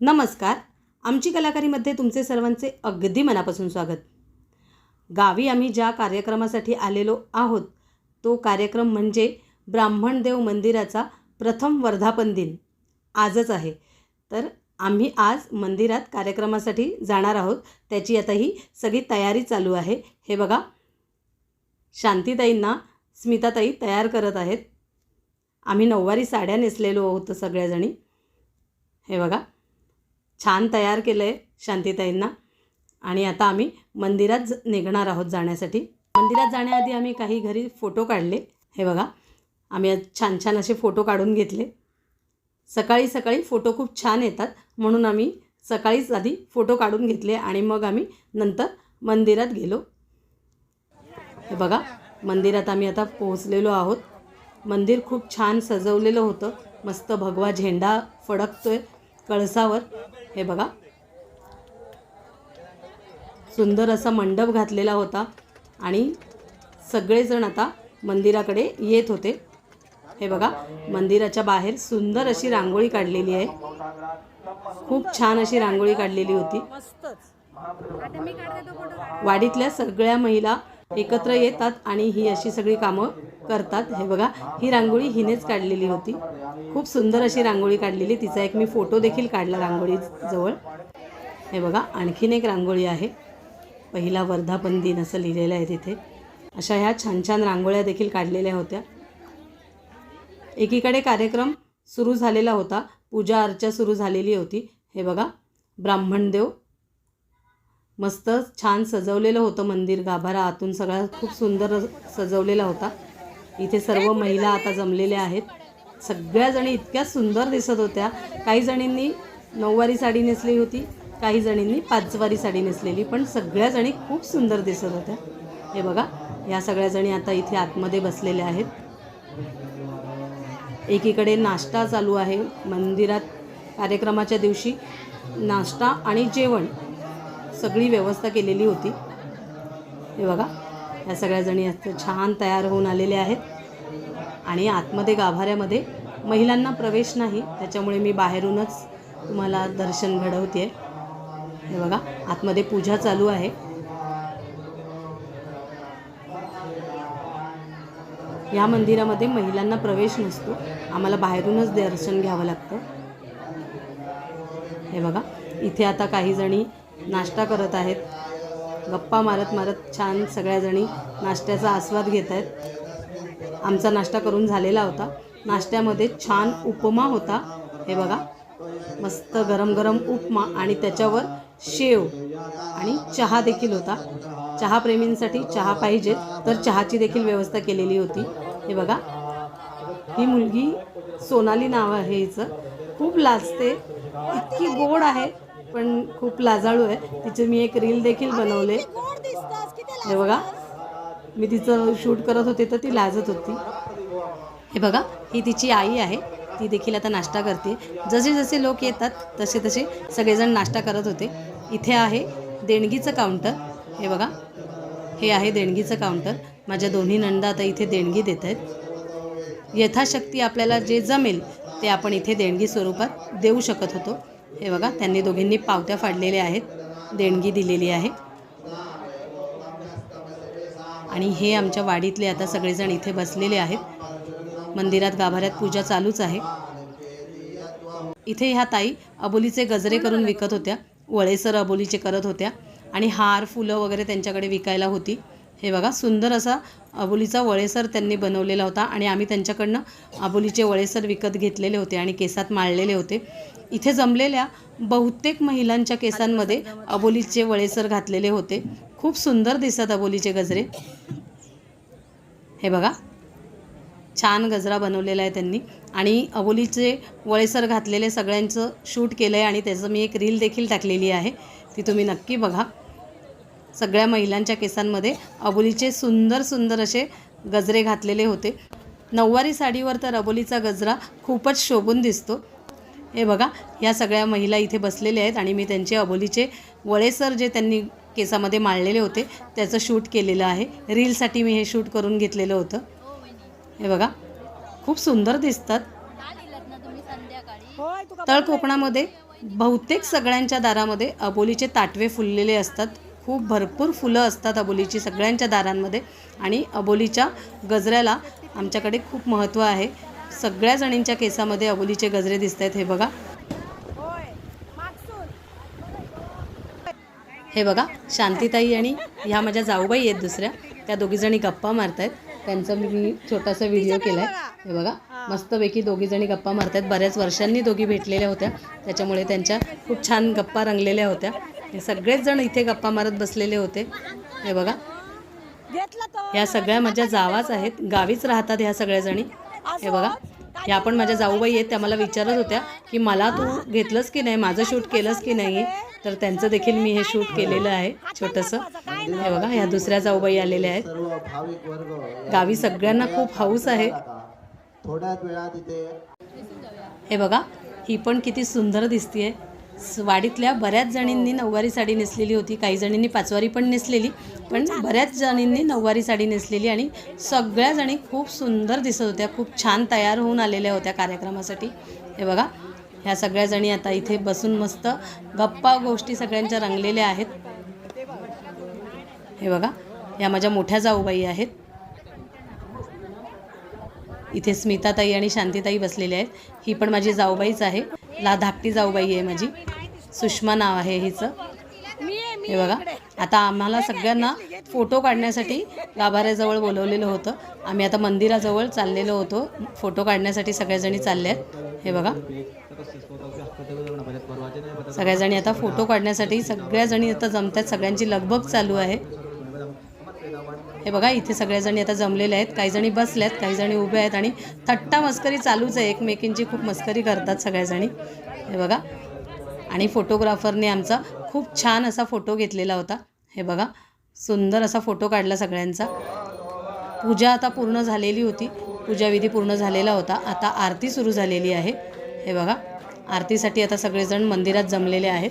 नमस्कार. आमची कलाकारीमध्ये तुमचे सर्वांचे अगदी मनापासून स्वागत. गावी आम्ही ज्या कार्यक्रमासाठी आलेलो आहोत तो कार्यक्रम म्हणजे ब्राह्मणदेव मंदिराचा प्रथम वर्धापन दिन. आजच आहे. तर आम्ही आज मंदिरात कार्यक्रमासाठी जाणार आहोत. त्याची आता ही सगळी तयारी चालू आहे. हे बघा. शांतीताईंना स्मिताताई तयार करत आहेत. आम्ही नऊवारी साड्या नेसलेलो आहोत सगळ्याजणी. हे बघा. छान तयार केलं आहे शांतीताईंना. आणि आता आम्ही मंदिरात ज निघणार आहोत जाण्यासाठी. मंदिरात जाण्याआधी आम्ही काही घरी फोटो काढले. हे बघा आम्ही छान छान असे फोटो काढून घेतले. सकाळी सकाळी फोटो खूप छान येतात म्हणून आम्ही सकाळीच आधी फोटो काढून घेतले आणि मग आम्ही नंतर मंदिरात गेलो. हे बघा मंदिरात आम्ही आता पोहोचलेलो आहोत. मंदिर खूप छान सजवलेलं होतं. मस्त भगवा झेंडा फडकतोय कळसावर. हे बघा. सुंदर असा मंडप घातलेला होता आणि सगळेजण आता मंदिराकडे येत होते. हे बघा मंदिराच्या बाहेर सुंदर अशी रांगोळी काढलेली आहे. खूप छान अशी रांगोळी काढलेली होती. वाडीतल्या सगळ्या महिला एकत्र येतात आणि ही अशी सगळी कामं करतात. हे बघा ही रांगोळी हिनेच काढलेली होती. खूप सुंदर अशी रांगोळी काढलेली. तिचा एक मी फोटो देखील काढला रांगोळीजवळ हे बघा आणखीन एक रांगोळी आहे. पहिला वर्धापन दिन असं लिहिलेलं आहे तिथे. अशा ह्या छान छान रांगोळ्या देखील काढलेल्या होत्या. एकीकडे कार्यक्रम सुरू झालेला होता. पूजा अर्चा सुरू झालेली होती. हे बघा ब्राह्मणदेव मस्त छान सजवलेलं होतं मंदिर गाभारा आतून सगळा खूप सुंदर सजवलेला होता. इथे सर्व महिला आता जमलेल्या आहेत. सगळ्याजणी इतक्या सुंदर दिसत होत्या. काही जणींनी नऊवारी साडी नेसली होती काही जणींनी पाचवारी साडी नेसलेली पण सगळ्या जणी खूप सुंदर दिसत होत्या. हे बघा या सगळ्या जणी आता इथे आतमध्ये बसलेल्या आहेत. एकीकडे नाश्ता चालू आहे. मंदिरात कार्यक्रमाच्या दिवशी नाश्ता आणि जेवण. सगळी व्यवस्था केलेली होती. हे बघा या सगळ्या जणी आता छान तयार होऊन आलेल्या आहेत. आणि आतमध्ये गाभाऱ्यामध्ये महिलांना प्रवेश नाही त्याच्यामुळे मी बाहेरूनच तुम्हाला दर्शन घडवते हे बघा आतमध्ये पूजा चालू आहे. या मंदिरामध्ये महिलांना प्रवेश नसतो आम्हाला बाहेरूनच दर्शन घ्यावं लागतं. हे बघा इथे आता काही जणी नाश्ता करत आहेत. गप्पा मारत मारत छान सगळ्याजणी नाश्त्याचा आस्वाद घेत आहेत. आमचा नाश्ता करून झालेला होता. नाश्त्यामध्ये छान उपमा होता. हे बघा मस्त गरम गरम उपमा आणि त्याच्यावर शेव आणि चहा देखील होता. चहाप्रेमींसाठी चहा पाहिजे तर चहाची देखील व्यवस्था केलेली होती. हे बघा ही मुलगी सोनाली नाव आहे हिचं. खूप लाजते इतकी गोड आहे. पण खूप लाजाळू आहे. तिचे मी एक रील देखील बनवले. हे बघा. मी तिचं शूट करत होते तर ती लाजत होती. हे बघा ही तिची आई आहे. ती देखील आता नाश्ता करते. जसे जसे लोक येतात तसे तसे सगळेजण नाश्ता करत होते. इथे आहे देणगीचं काउंटर हे बघा. हे आहे देणगीचं काउंटर माझ्या दोन्ही नंदा आता इथे देणगी देत आहेत. यथाशक्ती आपल्याला जे जमेल ते आपण इथे देणगी स्वरूपात देऊ शकत होतो. हे बघा त्यांनी दोघींनी पावत्या फाडलेल्या आहेत. देणगी दिलेली आहे. आणि हे आमच्या वाडीतले आता सगळेजण इथे बसलेले आहेत. मंदिरात गाभाऱ्यात पूजा चालूच आहे. इथे ह्या ताई अबोलीचे गजरे करून विकत होत्या. वळेसर अबोलीचे करत होत्या. आणि हार फुलं वगैरे त्यांच्याकडे विकायला होती. हे बघा सुंदर असा अबोलीचा वळेसर त्यांनी बनवलेला होता आणि आम्ही त्यांच्याकडनं अबोलीचे वळेसर विकत घेतलेले होते आणि केसात माळलेले होते. इथे जमलेल्या बहुतेक महिलांच्या केसांमध्ये अबोलीचे वळेसर घातलेले होते. खूप सुंदर दिसतात अबोलीचे गजरे. हे बघा छान गजरा बनवलेला आहे त्यांनी आणि अबोलीचे वळेसर घातलेले सगळ्यांचं शूट केलं आहे आणि त्याचं मी एक रील देखील टाकलेली आहे ती तुम्ही नक्की बघा. सगळ्या महिलांच्या केसांमध्ये अबोलीचे सुंदर सुंदर असे गजरे घातलेले होते. नऊवारी साडीवर तर अबोलीचा गजरा खूपच शोभून दिसतो. हे बघा या सगळ्या महिला इथे बसलेल्या आहेत आणि मी त्यांचे अबोलीचे वळेसर जे त्यांनी केसामध्ये माळलेले होते त्याचं शूट केलेलं आहे. रीलसाठी मी हे शूट करून घेतलेलं होतं. हे बघा खूप सुंदर दिसतात. तळ कोकणामध्ये बहुतेक सगळ्यांच्या दारामध्ये अबोलीचे ताटवे फुललेले असतात. खूप भरपूर फुलं असतात अबोलीची सगळ्यांच्या दारांमध्ये आणि अबोलीच्या गजऱ्याला आमच्याकडे खूप महत्त्व आहे. सगळ्या जणींच्या केसामध्ये अबोलीचे गजरे दिसत आहेत हे बघा. हे बघा शांतीताई आणि ह्या माझ्या जाऊबाई आहेत दुसऱ्या. त्या दोघीजणी गप्पा मारतायत. त्यांचा मी छोटासा व्हिडिओ केला आहे हे. बघा मस्तपैकी दोघीजणी गप्पा मारतायत. बऱ्याच वर्षांनी दोघी भेटलेल्या होत्या. त्याच्यामुळे त्यांच्या खूप छान गप्पा रंगलेल्या होत्या. हे सगळेच जण इथे गप्पा मारत बसलेले होते. हे बघा. ह्या सगळ्या माझ्या जावाच आहेत. गावीच राहतात ह्या सगळ्या जणी. हे बघा. ह्या पण माझ्या जाऊबाई आहेत. त्या मला विचारत होत्या की मला तू घेतलंस की नाही? माझं शूट केलंस की नाही? तर त्यांचं देखील मी हे शूट केलेलं आहे छोटंसं. हे बघा. ह्या दुसऱ्या जाऊबाई आलेल्या आहेत. गावी सगळ्यांना खूप हाऊस आहे. हे बघा. ही पण किती सुंदर दिसतीये. वाडीतल्या बऱ्याच जणींनी नऊवारी साडी नेसलेली होती. काही जणींनी पाचवारी पण नेसलेली. पण बऱ्याच जणींनी नऊवारी साडी नेसलेली आणि सगळ्या जणी खूप सुंदर दिसत होत्या. खूप छान तयार होऊन आलेल्या होत्या कार्यक्रमासाठी. हे बघा ह्या सगळ्या जणी आता इथे बसून मस्त गप्पा गोष्टी सगळ्यांच्या रंगलेल्या आहेत. हे बघा ह्या माझ्या मोठ्या जाऊबाई आहेत. इथे स्मिताताई आणि शांतीताई बसलेल्या आहेत. ही पण माझी जाऊबाईच आहे. ला धाकटी जाऊबाई आहे माझी. सुषमा नाव आहे हिचं. हे बघा. आता आम्हाला सगळ्यांना फोटो काढण्यासाठी गाभाऱ्याजवळ बोलवलेलं होतं. आम्ही आता मंदिराजवळ चाललेलो होतो. फोटो काढण्यासाठी सगळ्याजणी चालले आहेत. हे बघा. सगळ्याजणी आता फोटो काढण्यासाठी सगळ्याजणी आता जमतात. सगळ्यांची लगबग चालू आहे. हे बघा इथे सगळ्याजणी आता जमलेल्या आहेत. काही जणी आहेत काही जणी उभ्या आहेत आणि थट्टा मस्करी चालूच आहे. एकमेकींची खूप मस्करी करतात सगळ्याजणी हे बघा. आणि फोटोग्राफरने आमचा खूप छान असा फोटो घेतलेला होता. हे बघा. सुंदर असा फोटो काढला सगळ्यांचा. पूजा आता पूर्ण झालेली होती. पूजाविधी पूर्ण झालेला होता. आता आरती सुरू झालेली आहे. हे बघा. आरतीसाठी आता सगळेजण मंदिरात जमलेले आहेत.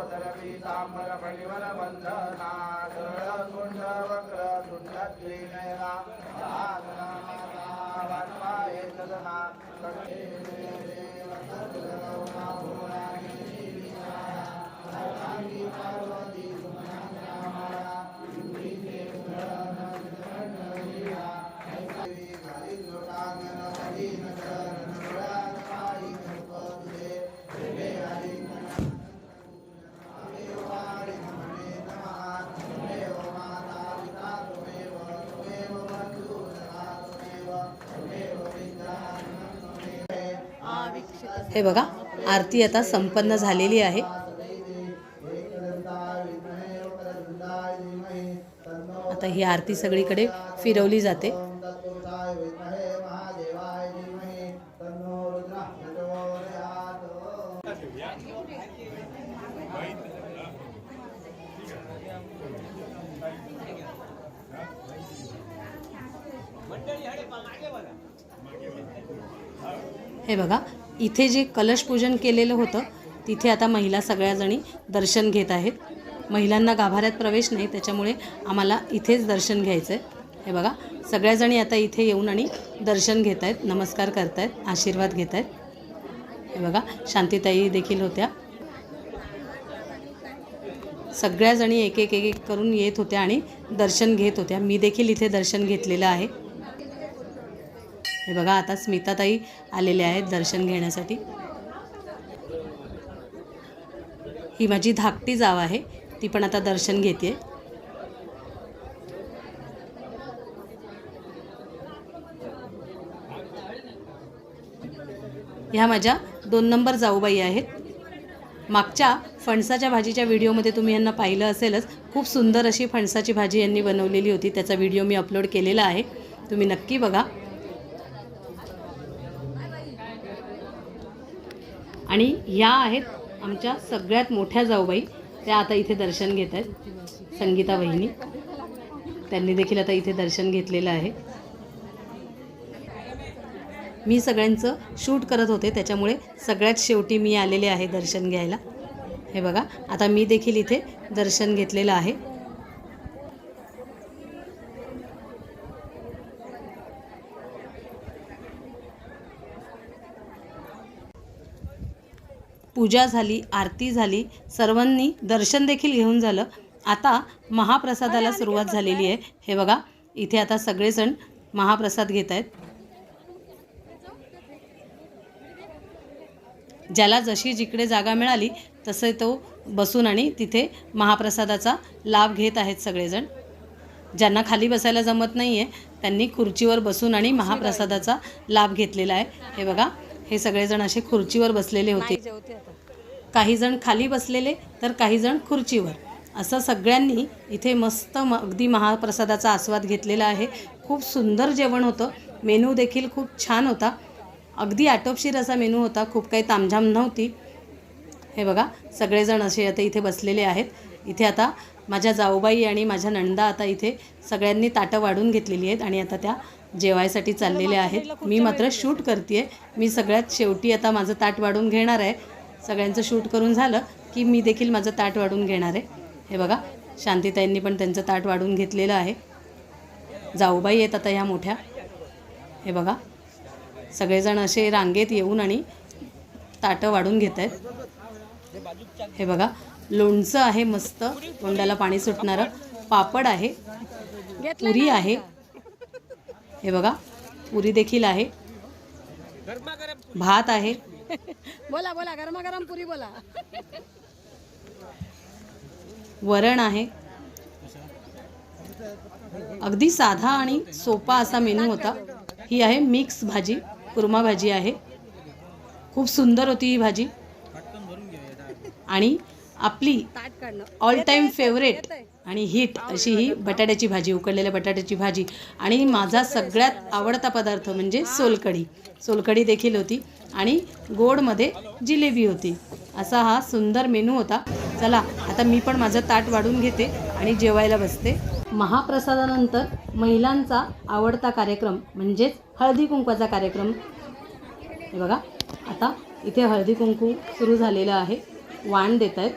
पीतांबर परिवर बंधना सरळ सुंड वक्र सुंडक्रीणया वात्मा एतदना हे बघा आरती आता संपन्न झालेली आहे. आता ही आरती सगळीकडे फिरवली जाते. हे बघा इथे जे कलश पूजन केलेलं होतं तिथे आता महिला सगळ्याजणी दर्शन घेत आहेत. महिलांना गाभाऱ्यात प्रवेश नाही त्याच्यामुळे आम्हाला इथेच दर्शन घ्यायचं आहे हे बघा सगळ्याजणी आता इथे येऊन आणि दर्शन घेत आहेत नमस्कार करत आहेत आशीर्वाद घेत आहेत. हे बघा शांतीताई देखील होत्या. सगळ्याजणी एक एक एक एक करून येत होत्या आणि दर्शन घेत होत्या. मी देखील इथे दर्शन घेतलेलं आहे. हे बघा आता स्मिताताई आलेल्या आहेत दर्शन घेण्यासाठी. ही माझी धाकटी जाव आहे ती पण आता दर्शन घेते ह्या माझ्या दोन नंबर जाऊबाई आहेत. मागच्या फणसाच्या भाजीच्या व्हिडिओमध्ये तुम्ही यांना पाहिलं असेलच खूप सुंदर अशी फणसाची भाजी यांनी बनवलेली होती त्याचा व्हिडिओ मी अपलोड केलेला आहे. तुम्ही नक्की बघा. आणि ह्या आहेत आमच्या सगळ्यात मोठ्या जाऊबाई. त्या आता इथे दर्शन घेत आहेत. संगीता वहिनी त्यांनी देखील आता इथे दर्शन घेतलेलं आहे. मी सगळ्यांचं शूट करत होते. त्याच्यामुळे सगळ्यात शेवटी मी आलेले आहे दर्शन घ्यायला. हे बघा आता मी देखील इथे दर्शन घेतलेलं आहे. पूजा झाली आरती झाली सर्वांनी दर्शन देखील घेऊन झालं. आता महाप्रसादाला सुरुवात झालेली आहे. हे बघा इथे आता सगळेजण महाप्रसाद घेत आहेत. ज्याला जशी जिकडे जागा मिळाली तसे तो बसून आणि तिथे महाप्रसादाचा लाभ घेत आहेत सगळेजण. ज्यांना खाली बसायला जमत नाही आहे त्यांनी खुर्चीवर बसून आणि महाप्रसादाचा लाभ घेतलेला आहे. हे बघा हे सगळेजण असे खुर्चीवर बसलेले होते. काही जण खाली बसलेले तर काही जण खुर्चीवर. असं सगळ्यांनी इथे मस्त म अगदी महाप्रसादाचा आस्वाद घेतलेला आहे. खूप सुंदर जेवण होतं. मेनू देखील खूप छान होता. अगदी आटोपशीर असा मेनू होता. खूप काही तामझाम नव्हती. हे बघा सगळेजण असे आता इथे बसलेले आहेत. इथे आता माझ्या जाऊबाई आणि माझ्या नंदा आता इथे सगळ्यांनी ताटं वाढून घेतलेली आहेत आणि आता त्या जेवायसाठी चाललेल्या आहेत. मी मात्र शूट करते मी सगळ्यात शेवटी आता माझं ताट वाढून घेणार आहे. सगळ्यांचं शूट करून झालं की मी देखील माझं ताट वाढून घेणार आहे. हे बघा शांतीताईंनी पण त्यांचं ताट वाढून घेतलेलं आहे. जाऊबाई आहेत आता ह्या मोठ्या. हे बघा सगळेजण असे रांगेत येऊन आणि ताटं वाढून घेत आहेत. हे बघा लोणचं आहे मस्त. तोंडाला पाणी सुटणारं. पापड आहे. पुरी आहे. हे बघा पुरी देखील आहे. भात आहे. बोला बोला गरमागरम पुरी बोला. वरण आहे. अगदी साधा आणि सोपा असा मेनू होता. ही आहे मिक्स भाजी कुर्मा भाजी आहे. खूप सुंदर होती ही भाजी. आणि आपली ऑल टाईम फेवरेट आणि हिट अशी ही बटाट्याची भाजी उकडलेल्या बटाट्याची भाजी. आणि माझा सगळ्यात आवडता पदार्थ म्हणजे सोलकढी. सोलकढी देखील होती आणि गोडमध्ये जिलेबी होती. असा हा सुंदर मेनू होता. चला आता मी पण माझं ताट वाढून घेते आणि जेवायला बसते. महाप्रसादानंतर महिलांचा आवडता कार्यक्रम म्हणजेच हळदी कुंकवाचा कार्यक्रम. हे बघा आता इथे हळदी कुंकू सुरू झालेलं आहे. वाण देत आहेत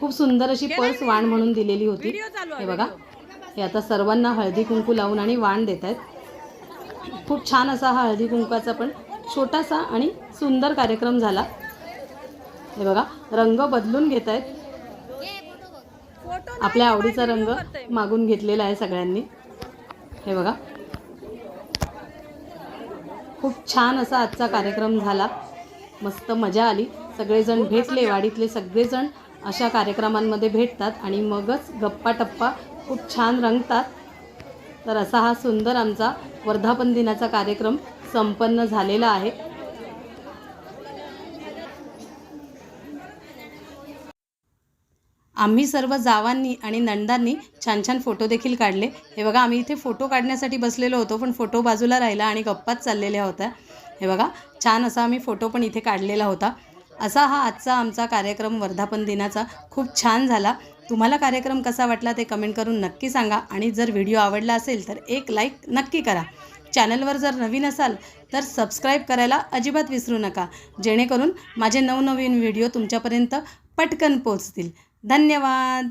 खूप सुंदर अशी पर्स वाण म्हणून दिलेली होती. हे बघा. हे आता सर्वांना हळदी कुंकू लावून आणि वाण देत आहेत. खूप छान असा हा हळदी कुंकवाचा पण छोटासा आणि सुंदर कार्यक्रम झाला. हे बघा रंग बदलून घेत आहेत. आपल्या आवडीचा रंग मागून घेतलेला आहे सगळ्यांनी. हे बघा. खूप छान असा आजचा कार्यक्रम झाला. मस्त मजा आली. सगळेजण भेटले वाडीतले सगळेजण. अशा कार्यक्रमांमध्ये भेटतात आणि मगच गप्पा टप्पा खूप छान रंगतात. तर असा हा सुंदर आमचा वर्धापन दिनाचा कार्यक्रम संपन्न झालेला आहे. आम्ही सर्व जावांनी आणि नंदांनी छान छान फोटो देखील काढले. हे बघा आम्ही इथे फोटो काढण्यासाठी बसलेलो होतो पण फोटो बाजूला राहिला आणि गप्पाच चाललेल्या होत्या. हे बघा छान असा आम्ही फोटो पण इथे काढलेला होता. असा हा आजचा आमचा कार्यक्रम वर्धापन दिनाचा खूप छान झाला. तुम्हाला कार्यक्रम कसा वाटला ते कमेंट करून नक्की सांगा आणि जर व्हिडिओ आवडला असेल तर एक लाईक नक्की करा. चॅनलवर जर नवीन असाल तर सबस्क्राईब करायला अजिबात विसरू नका. जेणेकरून माझे नवनवीन व्हिडिओ तुमच्यापर्यंत पटकन पोचतील धन्यवाद!